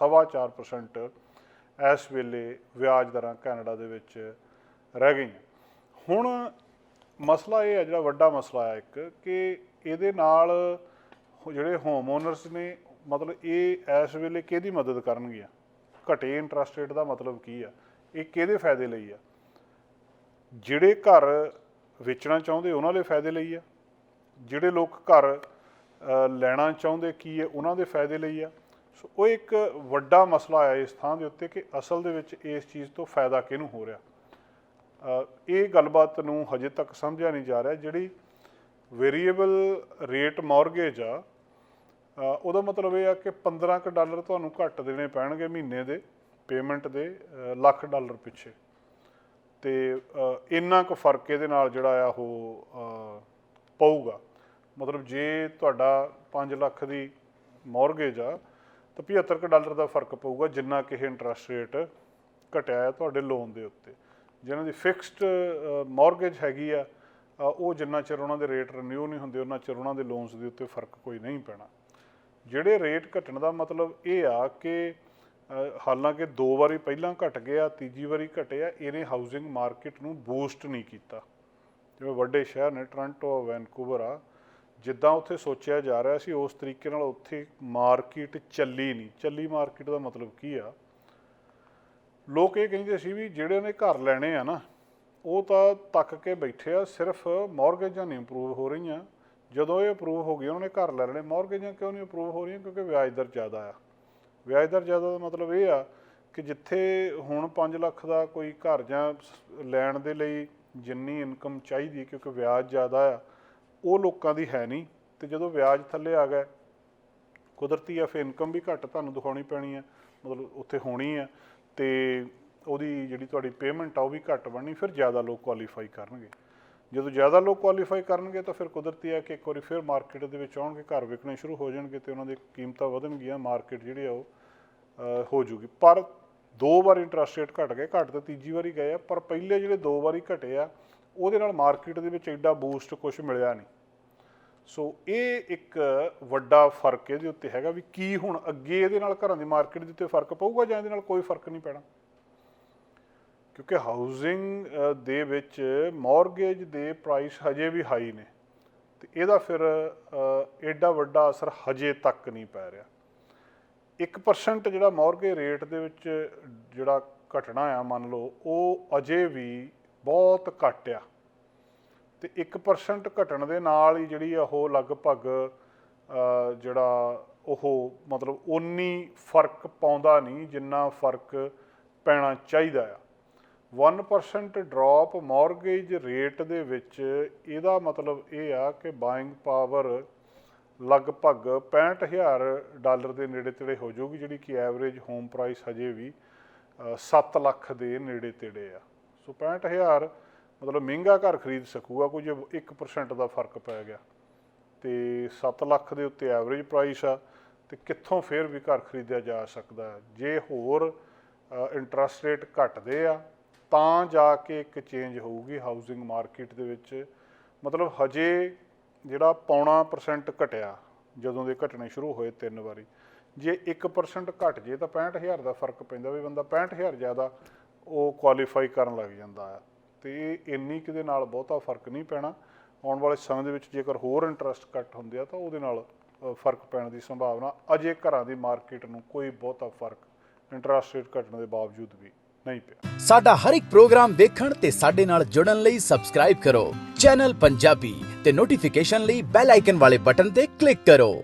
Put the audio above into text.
4.5% ਇਸ ਵੇਲੇ ਵਿਆਜ ਦਰਾਂ ਕੈਨੇਡਾ ਦੇ ਵਿੱਚ ਰਹਿ ਗਈਆਂ। ਹੁਣ ਮਸਲਾ ਇਹ ਹੈ, ਜਿਹੜਾ ਵੱਡਾ ਮਸਲਾ ਹੈ ਇੱਕ, ਕਿ ਇਹਦੇ ਨਾਲ ਜਿਹੜੇ ਹੋਮ ਓਨਰਸ ਨੇ, ਮਤਲਬ ਇਹ ਇਸ ਵੇਲੇ ਕਿਹਦੀ ਮਦਦ ਕਰਨਗੀਆਂ? ਘਟੇ ਇੰਟਰਸਟ ਰੇਟ ਦਾ ਮਤਲਬ ਕੀ ਆ? ਇਹ ਕਿਹਦੇ ਫਾਇਦੇ ਲਈ ਆ? ਜਿਹੜੇ ਘਰ ਵੇਚਣਾ ਚਾਹੁੰਦੇ ਉਹਨਾਂ ਦੇ ਫਾਇਦੇ ਲਈ ਆ। ਜਿਹੜੇ ਲੋਕ ਘਰ ਲੈਣਾ ਚਾਹੁੰਦੇ ਕੀ ਹੈ ਉਹਨਾਂ ਦੇ ਫਾਇਦੇ ਲਈ ਆ। ਸੋ ਉਹ ਇੱਕ ਵੱਡਾ ਮਸਲਾ ਆਇਆ ਇਸ ਥਾਂ ਦੇ ਉੱਤੇ ਕਿ ਅਸਲ ਦੇ ਵਿੱਚ ਇਸ ਚੀਜ਼ ਤੋਂ ਫਾਇਦਾ ਕਿਹਨੂੰ ਹੋ ਰਿਹਾ? ਇਹ ਗੱਲਬਾਤ ਨੂੰ ਹਜੇ ਤੱਕ ਸਮਝਿਆ ਨਹੀਂ ਜਾ ਰਿਹਾ। ਜਿਹੜੀ ਵੇਰੀਏਬਲ ਰੇਟ ਮਾਰਗੇਜ ਆ ਉਹਦਾ ਮਤਲਬ ਇਹ ਆ ਕਿ 15 ਕੁ ਡਾਲਰ ਤੁਹਾਨੂੰ ਘੱਟ ਦੇਣੇ ਪੈਣਗੇ ਮਹੀਨੇ ਦੇ ਪੇਮੈਂਟ ਦੇ ਲੱਖ ਡਾਲਰ ਪਿੱਛੇ। ਤੇ ਇੰਨਾ ਕੁ ਫ਼ਰਕ ਇਹਦੇ ਨਾਲ ਜਿਹੜਾ ਆ ਉਹ ਪਊਗਾ। ਮਤਲਬ ਜੇ ਤੁਹਾਡਾ 5 ਲੱਖ ਦੀ ਮਾਰਗੇਜ ਆ ਤਾਂ 75 ਕੁ ਡਾਲਰ ਦਾ ਫ਼ਰਕ ਪਊਗਾ ਜਿੰਨਾ ਕਿ ਇਹ ਇੰਟਰਸਟ ਰੇਟ ਘਟਿਆ ਹੈ ਤੁਹਾਡੇ ਲੋਨ ਦੇ ਉੱਤੇ। ਜਿਹਨਾਂ ਦੀ ਫਿਕਸਡ ਮਾਰਗੇਜ ਹੈਗੀ ਆ ਉਹ ਜਿੰਨਾ ਚਿਰ ਉਹਨਾਂ ਦੇ ਰੇਟ ਰਿਨਿਊ ਨਹੀਂ ਹੁੰਦੇ, ਉਹਨਾਂ ਚਿਰ ਉਹਨਾਂ ਦੇ ਲੋਨਸ ਦੇ ਉੱਤੇ ਫ਼ਰਕ ਕੋਈ ਨਹੀਂ ਪੈਣਾ। ਜਿਹੜੇ ਰੇਟ ਘਟਣ ਦਾ ਮਤਲਬ ਇਹ ਆ ਕਿ ਹਾਲਾਂਕਿ ਦੋ ਵਾਰੀ ਪਹਿਲਾਂ ਘਟ ਗਿਆ, ਤੀਜੀ ਵਾਰੀ ਘਟਿਆ, ਇਹਨੇ ਹਾਊਸਿੰਗ ਮਾਰਕੀਟ ਨੂੰ ਬੂਸਟ ਨਹੀਂ ਕੀਤਾ। ਜਿਵੇਂ ਵੱਡੇ ਸ਼ਹਿਰ ਨੇ ਟੋਰਾਂਟੋ ਵੈਨਕੂਵਰ ਆ ਜਿੱਦਾਂ ਉੱਥੇ ਸੋਚਿਆ ਜਾ ਰਿਹਾ ਸੀ, ਉਸ ਤਰੀਕੇ ਨਾਲ ਉੱਥੇ ਮਾਰਕੀਟ ਚੱਲੀ ਨਹੀਂ। ਚੱਲੀ ਮਾਰਕੀਟ ਦਾ ਮਤਲਬ ਕੀ ਆ? ਲੋਕ ਇਹ ਕਹਿੰਦੇ ਸੀ ਵੀ ਜਿਹੜੇ ਨੇ ਘਰ ਲੈਣੇ ਆ ਨਾ, ਉਹ ਤਾਂ ਤੱਕ ਕੇ ਬੈਠੇ ਆ, ਸਿਰਫ ਮਾਰਗੇਜਾਂ ਨਹੀਂ ਇੰਪਰੂਵ ਹੋ ਰਹੀਆਂ। ਜਦੋਂ ਇਹ ਅਪਰੂਵ ਹੋ ਗਈ ਉਹਨਾਂ ਨੇ ਘਰ ਲੈ ਲੈਣੇ। ਮਾਰਗੇਜਾਂ ਕਿਉਂ ਨਹੀਂ ਅਪਰੂਵ ਹੋ ਰਹੀਆਂ? ਕਿਉਂਕਿ ਵਿਆਜ ਦਰ ਜ਼ਿਆਦਾ ਆ। ਵਿਆਜ ਦਰ ਜ਼ਿਆਦਾ ਦਾ ਮਤਲਬ ਇਹ ਆ ਕਿ ਜਿੱਥੇ ਹੁਣ 5 ਲੱਖ ਦਾ ਕੋਈ ਘਰ ਜਾਂ ਲੈਣ ਦੇ ਲਈ ਜਿੰਨੀ ਇਨਕਮ ਚਾਹੀਦੀ ਕਿਉਂਕਿ ਵਿਆਜ ਜ਼ਿਆਦਾ ਆ ਉਹ ਲੋਕਾਂ ਦੀ ਹੈ ਨਹੀਂ ਤੇ ਜਦੋਂ ਵਿਆਜ ਥੱਲੇ ਆ ਗਿਆ ਕੁਦਰਤੀ ਆ ਫਿਰ ਇਨਕਮ ਵੀ ਘੱਟ ਤੁਹਾਨੂੰ ਦਿਖਾਉਣੀ ਪੈਣੀ ਹੈ, ਮਤਲਬ ਉੱਥੇ ਹੋਣੀ ਹੈ ਤੇ ਉਹਦੀ ਜਿਹੜੀ ਤੁਹਾਡੀ ਪੇਮੈਂਟ ਆ ਉਹ ਵੀ ਘੱਟ ਬਣਨੀ, ਫਿਰ ਜ਼ਿਆਦਾ ਲੋਕ ਕੁਆਲੀਫਾਈ ਕਰਨਗੇ। ਜਦੋਂ ਜ਼ਿਆਦਾ ਲੋਕ ਕੁਆਲੀਫਾਈ ਕਰਨਗੇ ਤਾਂ ਫਿਰ ਕੁਦਰਤੀ ਆ ਕਿ ਇੱਕ ਵਾਰੀ ਫਿਰ ਮਾਰਕੀਟ ਦੇ ਵਿੱਚ ਆਉਣਗੇ, ਘਰ ਵਿਕਣੇ ਸ਼ੁਰੂ ਹੋ ਜਾਣਗੇ ਤੇ ਉਹਨਾਂ ਦੀ ਕੀਮਤਾਂ ਵਧਣਗੀਆਂ ਮਾਰਕੀਟ ਜਿਹੜੀ ਆ ਉਹ ਹੋ ਜੂਗੀ। ਪਰ ਦੋ ਵਾਰ ਇੰਟਰਸਟ ਰੇਟ ਘਟ ਗਏ, ਘਟ ਤਾਂ ਤੀਜੀ ਵਾਰੀ ਗਏ ਆ, ਪਰ ਪਹਿਲੇ ਜਿਹੜੇ ਦੋ ਵਾਰੀ ਘਟੇ ਆ ਉਹਦੇ ਨਾਲ ਮਾਰਕੀਟ ਦੇ ਵਿੱਚ ਐਡਾ ਬੂਸਟ ਕੁਝ ਮਿਲਿਆ ਨਹੀਂ। ਸੋ ਇਹ ਇੱਕ ਵੱਡਾ ਫ਼ਰਕ ਇਹਦੇ ਉੱਤੇ ਹੈਗਾ ਵੀ ਕੀ ਹੁਣ ਅੱਗੇ ਇਹਦੇ ਨਾਲ ਘਰਾਂ ਦੀ ਮਾਰਕੀਟ ਦੇ ਉੱਤੇ ਫ਼ਰਕ ਪਊਗਾ ਜਾਂ ਇਹਦੇ ਨਾਲ ਕੋਈ ਫ਼ਰਕ ਨਹੀਂ ਪੈਣਾ? ਕਿਉਂਕਿ ਹਾਊਸਿੰਗ ਦੇ ਵਿੱਚ ਮਾਰਗੇਜ ਦੇ ਪ੍ਰਾਈਸ ਹਜੇ ਵੀ ਹਾਈ ਨੇ ਤੇ ਇਹਦਾ ਫਿਰ ਐਡਾ ਵੱਡਾ ਅਸਰ ਹਜੇ ਤੱਕ ਨਹੀਂ ਪੈ ਰਿਹਾ। 1% ਜਿਹੜਾ ਮਾਰਗੇਜ ਰੇਟ ਦੇ ਵਿੱਚ ਜਿਹੜਾ ਘਟਣਾ ਆ ਮੰਨ ਲਓ, ਉਹ ਅਜੇ ਵੀ ਬਹੁਤ ਘੱਟ ਆ। ਤੇ 1% ਘਟਣ ਦੇ ਨਾਲ ਹੀ ਜਿਹੜੀ ਆ ਉਹ ਲਗਭਗ ਜਿਹੜਾ ਉਹ ਮਤਲਬ ਉਨੀ ਫ਼ਰਕ ਪਾਉਂਦਾ ਨਹੀਂ ਜਿੰਨਾ ਫ਼ਰਕ ਪੈਣਾ ਚਾਹੀਦਾ ਆ। 1% ਡ੍ਰੌਪ ਮਾਰਗੇਜ ਰੇਟ ਦੇ ਵਿੱਚ ਇਹਦਾ ਮਤਲਬ ਇਹ ਆ ਕਿ ਬਾਇੰਗ ਪਾਵਰ ਲਗਭਗ 65000 ਡਾਲਰ ਦੇ ਨੇੜੇ ਤੇੜੇ ਹੋ ਜਾਊਗੀ, ਜਿਹੜੀ ਕਿ ਐਵਰੇਜ ਹੋਮ ਪ੍ਰਾਈਸ ਹਜੇ ਵੀ 7 ਲੱਖ ਦੇ ਨੇੜੇ ਤੇੜੇ ਆ। ਸੋ 65000 ਮਤਲਬ ਮਹਿੰਗਾ ਘਰ ਖਰੀਦ ਸਕੂਗਾ ਕੋਈ ਜੇ 1% ਦਾ ਫ਼ਰਕ ਪੈ ਗਿਆ। ਤੇ 7 ਲੱਖ ਦੇ ਉੱਤੇ ਐਵਰੇਜ ਪ੍ਰਾਈਸ ਆ, ਤੇ ਕਿੱਥੋਂ ਫੇਰ ਵੀ ਘਰ ਖਰੀਦਿਆ ਜਾ ਸਕਦਾ ਜੇ ਹੋਰ ਇੰਟਰਸਟ ਰੇਟ ਘਟਦੇ ਆ, ਤਾਂ ਜਾ ਕੇ ਇੱਕ ਚੇਂਜ ਹੋਊਗੀ ਹਾਊਸਿੰਗ ਮਾਰਕੀਟ ਦੇ ਵਿੱਚ। ਮਤਲਬ ਹਜੇ ਜਿਹੜਾ ਪੌਣਾ ਪਰਸੈਂਟ ਘਟਿਆ, ਜਦੋਂ ਦੇ ਘਟਣੇ ਸ਼ੁਰੂ ਹੋਏ ਤਿੰਨ ਵਾਰੀ। ਜੇ 1% ਘਟ ਜੇ ਤਾਂ 65000 ਦਾ ਫ਼ਰਕ ਪੈਂਦਾ ਵੀ ਬੰਦਾ 65000 ਜ਼ਿਆਦਾ ਉਹ ਕੁਆਲੀਫਾਈ ਕਰਨ ਲੱਗ ਜਾਂਦਾ ਆ। ਤੇ ਇਹ ਇੰਨੀ ਕਿਤੇ ਨਾਲ ਬਹੁਤਾ ਫ਼ਰਕ ਨਹੀਂ ਪੈਣਾ। ਆਉਣ ਵਾਲੇ ਸਮੇਂ ਦੇ ਵਿੱਚ ਜੇਕਰ ਹੋਰ ਇੰਟਰਸਟ ਘੱਟ ਹੁੰਦੇ ਆ, ਤਾਂ ਉਹਦੇ ਨਾਲ ਫ਼ਰਕ ਪੈਣ ਦੀ ਸੰਭਾਵਨਾ ਅਜੇ ਘਰਾਂ ਦੀ ਮਾਰਕੀਟ ਨੂੰ ਕੋਈ ਬਹੁਤਾ ਫ਼ਰਕ ਇੰਟਰਸਟ ਰੇਟ ਘਟਣ ਦੇ ਬਾਵਜੂਦ ਵੀ ਨਹੀਂ ਪਿਆ। ਸਾਡਾ ਹਰ ਇੱਕ ਪ੍ਰੋਗਰਾਮ ਦੇਖਣ ਤੇ ਸਾਡੇ ਨਾਲ ਜੁੜਨ ਲਈ ਸਬਸਕ੍ਰਾਈਬ ਕਰੋ। ਚੈਨਲ ਪੰਜਾਬੀ ਤੇ ਨੋਟੀਫਿਕੇਸ਼ਨ ਲਈ ਬੈਲ ਆਈਕਨ ਵਾਲੇ ਬਟਨ ਤੇ ਕਲਿੱਕ ਕਰੋ।